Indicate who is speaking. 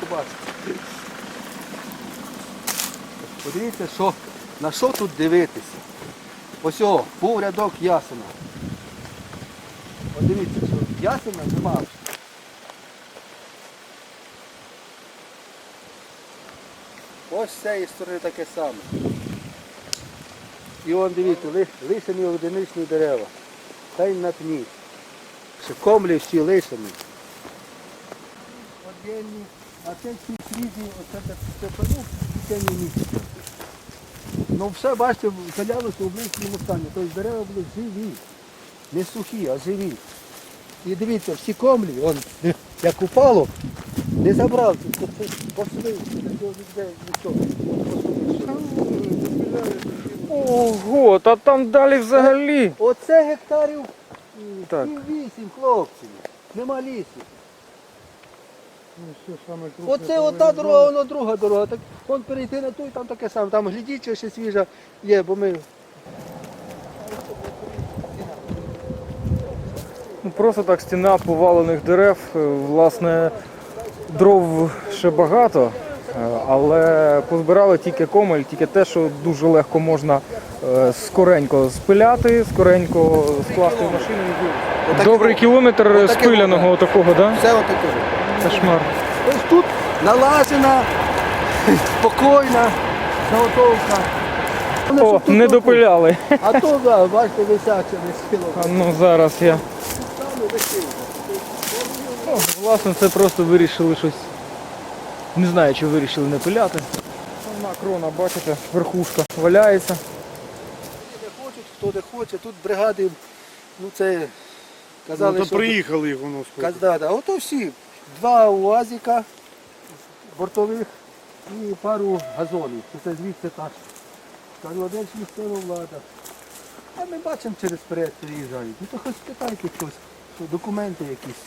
Speaker 1: побачите. Подивіться, що, на що тут дивитися. Ось о, був рядок ясена. Подивіться, що ясена нема. Ось з цієї сторони таке саме. І он дивіться, ли- лишені одиничні дерева. Та й на пні. Ще комлі всі лишені. Отдельні, а це всі свіжі, оце так степану, це не місце. Ну все, бачите, залялося в близькому стані. Тобто дерева були живі. Не сухі, а живі. І дивіться, всі комлі, он, як упало, не забрав, нічого.
Speaker 2: Ого, та там далі взагалі.
Speaker 1: Оце гектарів
Speaker 2: Так.
Speaker 1: сім, вісім хлопців. Нема лісу. Оце ота дорога, воно друга дорога. Так вон перейти на ту і там таке саме. Там глядіть, ще свіжа є, бо ми.
Speaker 2: Ну, Просто так стіна повалених дерев. Е, Власне, дров ще багато, е, але позбирали тільки комель, тільки те, що дуже легко можна е, скоренько спиляти, скоренько скласти в машину. Добрий кілометр спиляного такого, да?
Speaker 1: Все отаке.
Speaker 2: Кошмар.
Speaker 1: Ось тут налажена, спокійна заготовка.
Speaker 2: О, не допиляли.
Speaker 1: А то, да, бачите, висяче не.
Speaker 2: А ну зараз я. Ну, власне, це просто вирішили щось. Не знаю, чи вирішили не пиляти. Одна крона, бачите, верхушка валяється.
Speaker 1: Не хочуть, хто де хоче. Тут бригади, ну це казали,
Speaker 3: Ну, то
Speaker 1: що...
Speaker 3: приїхали їх воно сколько.
Speaker 1: Казда, да. Ото всі. Два УАЗіка бортових і пару газонів. Це звідси так. Один місцева влада. А ми бачимо через перед приїжджають. Ну то хоч питайте хтось, що документи якісь.